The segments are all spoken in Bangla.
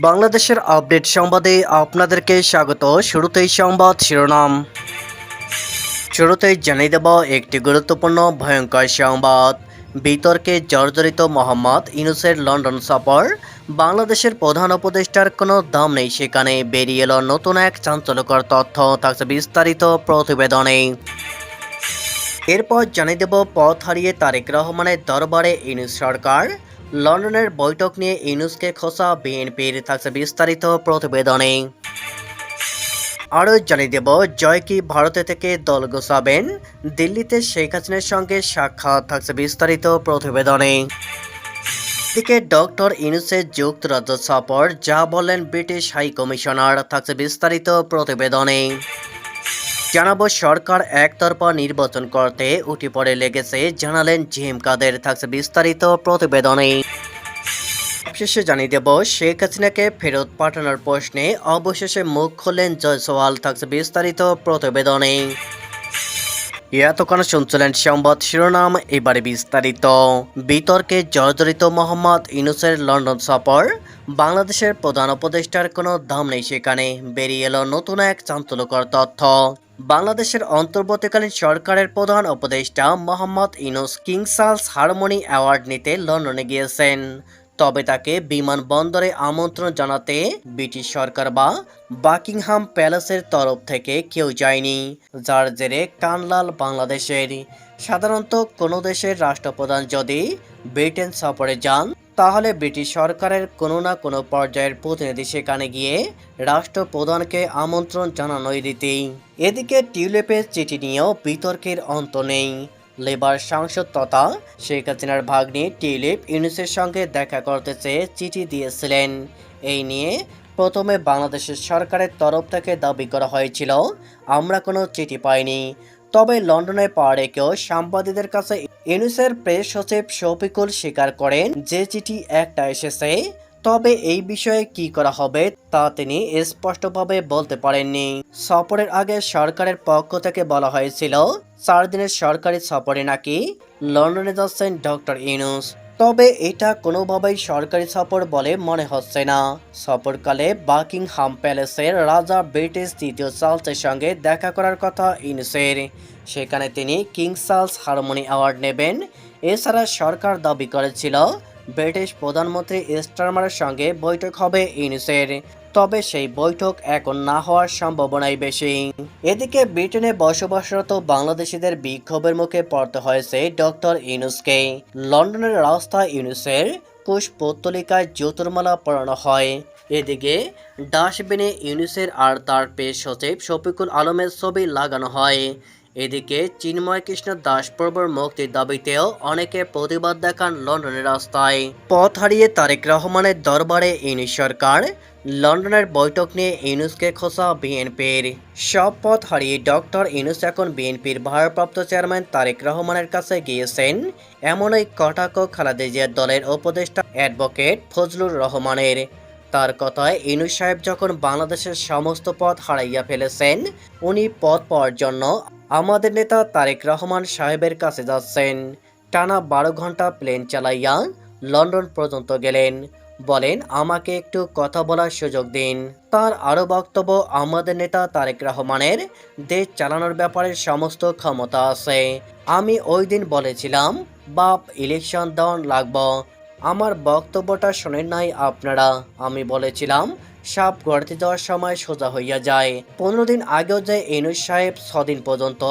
বাংলাদেশের আপডেট সংবাদে আপনাদেরকে স্বাগত। শুরুতেই সংবাদ শিরোনাম। শুরুতেই জানিয়ে দেব একটি গুরুত্বপূর্ণ, ভয়ঙ্কর সংবাদ। বিতর্কে জর্জরিত মোহাম্মদ ইউনুসের লন্ডন সফর। বাংলাদেশের প্রধান উপদেষ্টার কোনো দাম নেই সেখানে। বেরিয়ে এলো নতুন এক চাঞ্চল্যকর তথ্য। থাকছে বিস্তারিত প্রতিবেদনে। এরপর জানিয়ে দেব পথ হারিয়ে তারেক রহমানের দরবারে ইউনুস সরকার। লন্ডনের বৈঠক নিয়ে ইউনুসকে খোসা, বিএনপির থাকছে বিস্তারিত প্রতিবেদনে। আরও জানিয়ে দেব, জয় কি ভারতে থেকে দল গোছাবেন? দিল্লিতে শেখ হাসিনার সঙ্গে সাক্ষাৎ থাকছে বিস্তারিত প্রতিবেদনে। দিকে ডক্টর ইউনুসের যুক্তরাজ্য সফর, যা বললেন ব্রিটিশ হাই কমিশনার থাকছে বিস্তারিত প্রতিবেদনে। জানাব, সরকার একতরফা নির্বাচন করতে উঠে পড়ে লেগেছে, জানালেন জিএম কাদের। থাকছে বিস্তারিত প্রতিবেদনে। শেষে জানিয়ে দেব, শেখ হাসিনাকে ফেরত পাঠানোর প্রশ্নে অবশেষে মুখ খুললেন জয়সওয়াল থাকছে বিস্তারিত প্রতিবেদনে। এতক্ষণ শুনছিলেন সংবাদ শিরোনাম, এবারে বিস্তারিত। বিতর্কে জর্জরিত মোহাম্মদ ইউনুসের লন্ডন সফর, বাংলাদেশের প্রধান উপদেষ্টার কোনো দাম নেই সেখানে। বেরিয়ে এলো নতুন এক চাঞ্চল্যকর তথ্য। বাংলাদেশের অন্তর্বর্তীকালীন সরকারের প্রধান উপদেষ্টা Mohammad Yunus King Charles harmony award নিতে লন্ডনে গিয়েছেন। তবে তাকে বিমানবন্দরে আমন্ত্রণ জানাতে ব্রিটিশ সরকার বা বাকিংহাম প্যালেসের তরফ থেকে কেউ যায়নি, যার জেরে কানলাল বাংলাদেশের। সাধারণত কোনো দেশের রাষ্ট্রপ্রধান যদি ব্রিটেন সফরে যান তাহলে ব্রিটিশ সরকারের কোনো না কোনো পর্যায়ের প্রতিনিধি সেখানে গিয়ে রাষ্ট্রপ্রধানকে আমন্ত্রণ জানানোই রীতি। এদিকে টিউলিপের চিঠি নিয়েও বিতর্কের অন্ত নেই। লেবার সাংসদ তথা শেখ হাসিনার ভাগ্নি টিউলিপ ইউনিসের সঙ্গে দেখা করতে চেয়ে চিঠি দিয়েছিলেন। এই নিয়ে প্রথমে বাংলাদেশের সরকারের তরফ থেকে দাবি করা হয়েছিল, আমরা কোনো চিঠি পাইনি। তবে লন্ডনে পাওয়া রেখেও সাংবাদিকদের কাছে ইউনুসের প্রেস সচিব শফিকুল স্বীকার করেন, যে চিঠি একটা এসেছে, তবে এই বিষয়ে কি করা হবে তা তিনি স্পষ্টভাবে বলতে পারেননি। সফরের আগে সরকারের পক্ষ থেকে বলা হয়েছিল, চার দিনের সরকারি সফরে নাকি লন্ডনে যাচ্ছেন ডক্টর ইউনুস। তবে এটা কোনোভাবেই সরকারি সফর বলে মনে হচ্ছে না। সফরকালে বাকিংহাম প্যালেসের রাজা ব্রিটিশ তৃতীয় চার্লসের সঙ্গে দেখা করার কথা ইনসের। সেখানে তিনি কিং চার্লস হারমোনি অ্যাওয়ার্ড নেবেন। এছাড়া সরকার দাবি করেছিল, ব্রিটিশ প্রধানমন্ত্রী স্টারমারের সঙ্গে বৈঠক হবে ইউনুসের তবে সেই বৈঠক এখন না হওয়ার সম্ভাবনাই বেশি। এদিকে ব্রিটেনে বসবাসরত বাংলাদেশিদের বিক্ষোভের মুখে পড়তে হয়েছে ডক্টর ইউনুসকে। লন্ডনের রাস্তা ইউনুসের পুষ্পোত্তলিকায় জ্যোতির্মালা পড়ানো হয়। এদিকে ডাস্টবিনে ইউনুসের আর তার পেশ সচিব শফিকুল আলমের ছবি লাগানো হয়। এদিকে চিন্ময় কৃষ্ণ দাস প্রভুর মুক্তির দাবিতেও অনেকে প্রতিবাদ দেখান লন্ডনের রাস্তায়। পথ হারিয়ে তারেক রহমানের দরবারে ইউনিশ সরকার লন্ডনের বৈঠক নিয়ে ইউনুসকে খোসা বিএনপির। সব পথ হারিয়ে ডক্টর ইউনুস এখন বিএনপির ভারপ্রাপ্ত চেয়ারম্যান তারেক রহমানের কাছে গিয়েছেন। এমনই কটাক্ষ খালেদা জিয়ার দলের উপদেষ্টা অ্যাডভোকেট ফজলুর রহমানের। তার কথায় ইনুস সাহেব যখন বাংলাদেশের সমস্ত পথ হারাইয়া ফেলেছেন, উনি পথ পাওয়ার জন্য আমাদের নেতা তারেক রহমান সাহেবের কাছে যাচ্ছেন। টানা বারো ঘণ্টা প্লেন চালাইয়া লন্ডন পর্যন্ত গেলেন। বলেন, আমাকে একটু কথা বলার সুযোগ দিন। তার আরও বক্তব্য, আমাদের নেতা তারেক রহমানের দেশ চালানোর ব্যাপারে সমস্ত ক্ষমতা আছে। আমি ওই দিন বলেছিলাম, বাপ, ইলেকশন দেওয়ান লাগবো। আমার বক্তব্যটা শোনেন নাই আপনারা। আমি বলেছিলাম, সাপ গড়তে যাওয়ার সময় সোজা হইয়া যায়। পনেরো দিন আগেও যে এনুস সাহেব ছদিন পর্যন্ত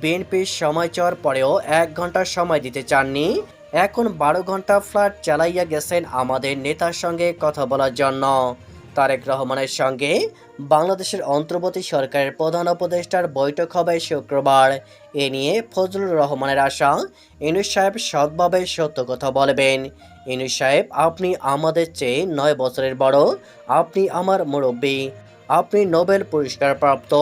বিএনপির সময় চাওয়ার পরেও এক ঘণ্টা সময় দিতে চাননি এখন বারো ঘণ্টা ফ্ল্যাট চালাইয়া গেছেন আমাদের নেতার সঙ্গে কথা বলার জন্য। তারেক রহমানের সঙ্গে বাংলাদেশের অন্তর্বর্তী সরকারের প্রধান উপদেষ্টার বৈঠক হবে শুক্রবার। এ নিয়ে ফজলুর রহমানের আশা। ইনুস সাহেব সৎভাবে সত্য কথা বলবেন। ইনুস সাহেব, আপনি আমাদের চেয়ে নয় বছরের বড়। আপনি আমার মুরব্বী। আপনি নোবেল পুরস্কার প্রাপ্ত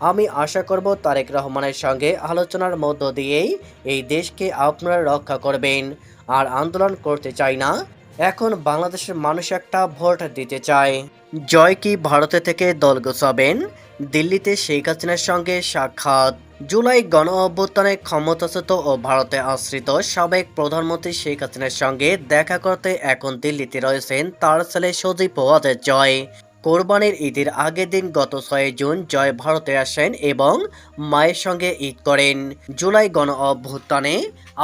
আমি আশা করব তারেক রহমানের সঙ্গে আলোচনার মধ্য দিয়েই এই দেশকে আপনারা রক্ষা করবেন। আর আন্দোলন করতে চাই না। এখন বাংলাদেশের মানুষ একটা ভোট দিতে চায়। জয় কি ভারতে থেকে দল গোছাবেন? দিল্লিতে শেখ হাসিনার সঙ্গে সাক্ষাৎ। জুলাই গণ অভ্যুত্থানে ক্ষমতাচ্যুত ও ভারতে আশ্রিত সাবেক প্রধানমন্ত্রী শেখ হাসিনার সঙ্গে দেখা করতে এখন দিল্লিতে রয়েছেন তার ছেলে সজীব ওয়াজেদ জয়। কোরবানির ঈদের আগের দিন গত ছয় জুন জয় ভারতে আসেন এবং মায়ের সঙ্গে ঈদ করেন। জুলাই গণ অভ্যুত্থানে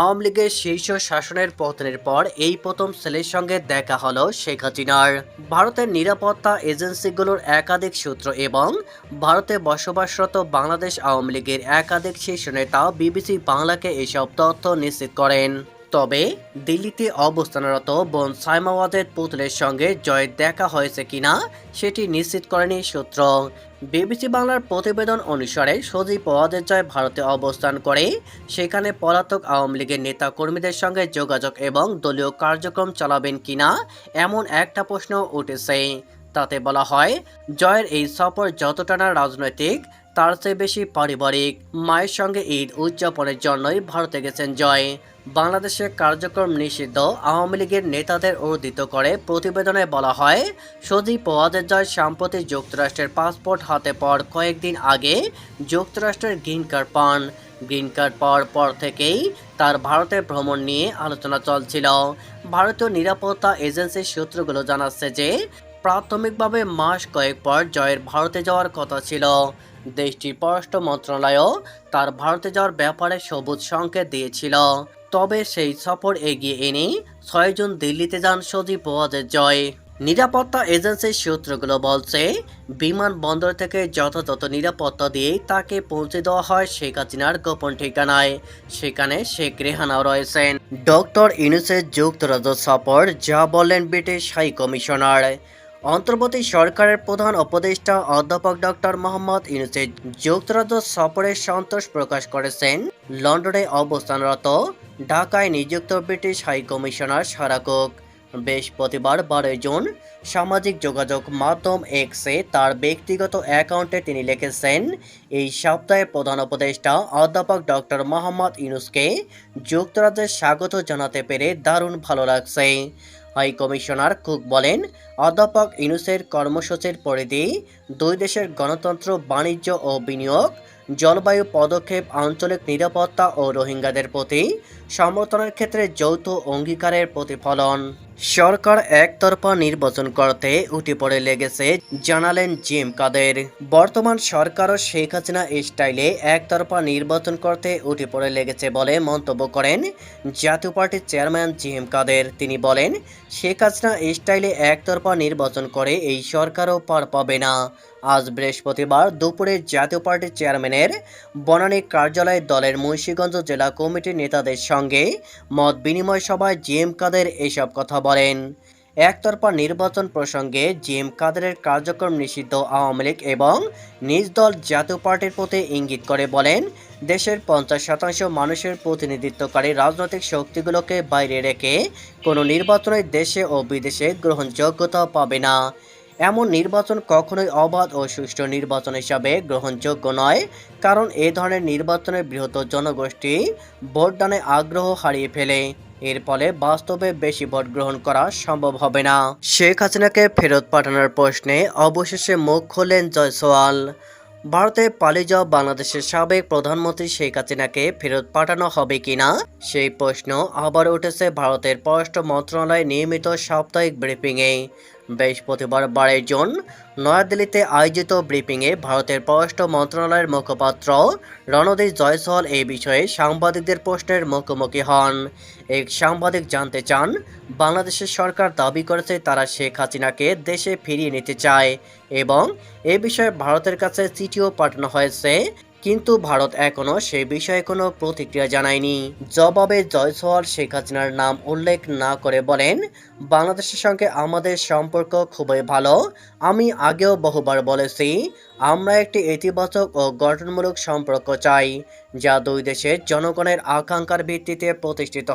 আওয়ামী লীগের শীর্ষ শাসনের পতনের পর এই প্রথম ছেলের সঙ্গে দেখা হলো শেখ হাসিনার। ভারতের নিরাপত্তা এজেন্সিগুলোর একাধিক সূত্র এবং ভারতে বসবাসরত বাংলাদেশ আওয়ামী লীগের একাধিক শীর্ষ নেতা বিবিসি বাংলাকে এসব তথ্য নিশ্চিত করেন। তবে দিল্লিতে অবস্থানরত বোন সাইমাওয়াদের পুতুলের সঙ্গে জয়ের দেখা হয়েছে কিনা সেটি নিশ্চিত করেনি সূত্র। বিবিসি বাংলার প্রতিবেদন অনুসারে সজীব ওয়াদের জয় ভারতে অবস্থান করে, সেখানে পলাতক আওয়ামী লীগের নেতা কর্মীদের সঙ্গে যোগাযোগ এবং দলীয় কার্যক্রম চালাবেন কিনা এমন একটা প্রশ্ন উঠেছে। তাতে বলা হয়, জয়ের এই সফর যতটা না রাজনৈতিক তার চেয়ে বেশি পারিবারিক, মায়ের সঙ্গে ঈদ উদযাপনের জন্যই ভারতে গেছেন জয়। বাংলাদেশের কার্যক্রম নিষিদ্ধ, আওয়ামী লীগের নেতাদের উদ্ধৃত করে প্রতিবেদনে বলা হয়, সজীব ওয়াদের জয় সাম্প্রতিক যুক্তরাষ্ট্রের পাসপোর্ট হাতে পর কয়েকদিন আগে যুক্তরাষ্ট্রের গ্রিন কার্ড পান। গ্রিন কার্ড পাওয়ার পর থেকেই তার ভারতের ভ্রমণ নিয়ে আলোচনা চলছিল। ভারতীয় নিরাপত্তা এজেন্সির সূত্রগুলো জানাচ্ছে যে প্রাথমিকভাবে মাস কয়েক পর জয়ের ভারতে যাওয়ার কথা ছিল। দেশটির পররাষ্ট্র মন্ত্রণালয়ও তার ভারতে যাওয়ার ব্যাপারে সবুজ সংকেত দিয়েছিল। তবে সেই সফর এগিয়ে এনে ছয় জুন দিল্লিতে যান সজীব ওয়াজের জয়। নিরাপত্তা এজেন্সির সূত্রগুলো বলছে, বিমানবন্দর থেকে যথাযথ নিরাপত্তা দিয়ে তাকে পৌঁছে দেওয়া হয় শেখ হাসিনার গোপন ঠিকানায়। সেখানে শেখ রেহানাও রয়েছেন। ডক্টর ইউনুসের যুক্তরাজ্য সফর, যা বললেন ব্রিটিশ হাই কমিশনার। অন্তর্বর্তী সরকারের প্রধান উপদেষ্টা অধ্যাপক ডক্টর মোহাম্মদ ইউনুসের যুক্তরাজ্য সফরে সন্তোষ প্রকাশ করেছেন লন্ডনে অবস্থানরত ঢাকায় নিযুক্ত ব্রিটিশ হাই কমিশনার সারাকুক বৃহস্পতিবার বারোই জুন সামাজিক যোগাযোগ মাধ্যম এক্সে তার ব্যক্তিগত অ্যাকাউন্টে তিনি লিখেছেন, এই সপ্তাহে প্রধান উপদেষ্টা অধ্যাপক ডক্টর মোহাম্মদ ইউনুসকে যুক্তরাজ্যে স্বাগত জানাতে পেরে দারুণ ভালো লাগছে। হাই কমিশনার কুক বলেন, অধ্যাপক ইনুসের কর্মসূচির পরিধি, দুই দেশের গণতন্ত্র, বাণিজ্য ও বিনিয়োগ, জলবায়ু পদক্ষেপ, আঞ্চলিক নিরাপত্তা ও রোহিঙ্গাদের প্রতি সমর্থনের ক্ষেত্রে যৌথ অঙ্গীকারের প্রতিফলন। সরকার একতরফা নির্বাচন করতে উঠে পড়ে লেগেছে, জানালেন জিম কাদের। বর্তমান সরকারও শেখ হাসিনা স্টাইলে একতরফা নির্বাচন করতে উঠে পড়ে লেগেছে বলে মন্তব্য করেন জাতীয় পার্টির চেয়ারম্যান জিএম কাদের। তিনি বলেন, শেখ হাসিনা স্টাইলে একতরফা নির্বাচন করে এই সরকারও পার পাবে না। আজ বৃহস্পতিবার দুপুরে জাতীয় পার্টির চেয়ারম্যানের বনানী কার্যালয়ে দলের মুন্সীগঞ্জ জেলা কমিটির নেতাদের সঙ্গে মত বিনিময় সভায় জিএম কাদের এসব কথা বলেন। একতরফা নির্বাচন প্রসঙ্গে জিএম কাদেরের কার্যক্রম নিষিদ্ধ আওয়ামী লীগ এবং নিজ দল জাতীয় পার্টির প্রতি ইঙ্গিত করে বলেন, দেশের পঞ্চাশ শতাংশ মানুষের প্রতিনিধিত্বকারী রাজনৈতিক শক্তিগুলোকে বাইরে রেখে কোনো নির্বাচনে দেশে ও বিদেশে গ্রহণযোগ্যতা পাবে না। এমন নির্বাচন কখনোই অবাধ ও সুষ্ঠু নির্বাচন হিসাবে গ্রহণযোগ্য নয়, কারণ এ ধরনের নির্বাচনে বৃহত্তর জনগোষ্ঠী ভোটদানে আগ্রহ হারিয়ে ফেলে। এর ফলে বাস্তবে বেশি ভোট গ্রহণ করা সম্ভব হবে না। শেখ হাসিনাকে ফেরত পাঠানোর প্রশ্নে অবশেষে মুখ খোলেন জয়সওয়াল। ভারতে পালিয়ে যাওয়া বাংলাদেশের সাবেক প্রধানমন্ত্রী শেখ হাসিনাকে ফেরত পাঠানো হবে কিনা? সেই প্রশ্ন আবার উঠেছে ভারতের পররাষ্ট্র মন্ত্রণালয় নিয়মিত সাপ্তাহিক ব্রিফিংয়ে। বৃহস্পতিবার বারোই জুন নয়াদিল্লিতে আয়োজিত ব্রিফিংয়ে ভারতের পররাষ্ট্র মন্ত্রণালয়ের মুখপাত্র রণদীপ জয়সওয়াল এই বিষয়ে সাংবাদিকদের প্রশ্নের মুখোমুখি হন। এক সাংবাদিক জানতে চান, বাংলাদেশের সরকার দাবি করেছে তারা শেখ হাসিনাকে দেশে ফিরিয়ে নিতে চায় এবং এ বিষয়ে ভারতের কাছে চিঠিও পাঠানো হয়েছে। কিন্তু ভারত এখনও সে বিষয়ে কোনো প্রতিক্রিয়া জানায়নি। জবাবে জয়সওয়াল শেখ হাসিনার নাম উল্লেখ না করে বলেন, বাংলাদেশের সঙ্গে আমাদের সম্পর্ক খুবই ভালো। আমি আগেও বহুবার বলেছি, আমরা একটি ইতিবাচক ও গঠনমূলক সম্পর্ক চাই, যা দুই দেশের জনগণের আকাঙ্ক্ষার ভিত্তিতে প্রতিষ্ঠিত